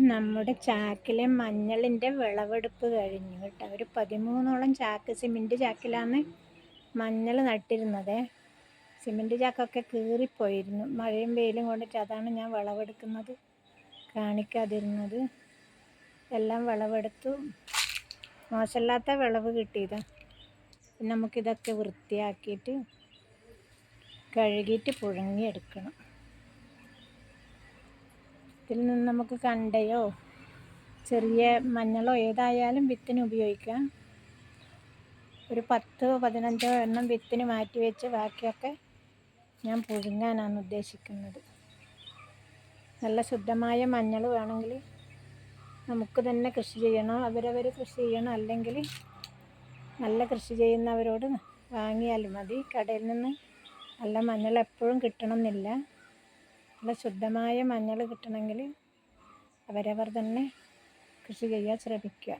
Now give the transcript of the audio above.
നമ്മുടെ ചാക്കിലെ മഞ്ഞളിന്റെ വിളവെടുപ്പ് കഴിഞ്ഞു കേട്ടോ. ഒരു പതിമൂന്നോളം ചാക്ക് സിമെന്റ് ചാക്കിലാണ് മഞ്ഞൾ നട്ടിരുന്നത്. സിമെന്റ് ചാക്കൊക്കെ കീറിപ്പോയിരുന്നു. മഴയും വെയിലും കൊണ്ടിട്ട് അതാണ് ഞാൻ വിളവെടുക്കുന്നത് കാണിക്കാതിരുന്നത്. എല്ലാം വിളവെടുത്തു. മോശമില്ലാത്ത വിളവ് കിട്ടിയത്. നമുക്കിതൊക്കെ വൃത്തിയാക്കിയിട്ട് കഴുകിയിട്ട് പുഴുങ്ങിയെടുക്കണം. ഇതിൽ നിന്ന് നമുക്ക് കണ്ടയോ? ചെറിയ മഞ്ഞളോ ഏതായാലും വിത്തിന് ഉപയോഗിക്കാം. ഒരു പത്ത് പതിനഞ്ചോ എണ്ണം വിത്തിന് മാറ്റി വെച്ച് ബാക്കിയൊക്കെ ഞാൻ പുഴുങ്ങാനാണ് ഉദ്ദേശിക്കുന്നത്. നല്ല ശുദ്ധമായ മഞ്ഞൾ വേണമെങ്കിൽ നമുക്ക് തന്നെ കൃഷി ചെയ്യണം? അവരവർ കൃഷി ചെയ്യണം? അല്ലെങ്കിൽ നല്ല കൃഷി ചെയ്യുന്നവരോട് വാങ്ങിയാൽ മതി. കടയിൽ നിന്ന് നല്ല മഞ്ഞൾ എപ്പോഴും കിട്ടണമെന്നില്ല. നല്ല ശുദ്ധമായ മഞ്ഞൾ കിട്ടണമെങ്കിൽ അവരവർ തന്നെ കൃഷി ചെയ്യാൻ ശ്രമിക്കുക.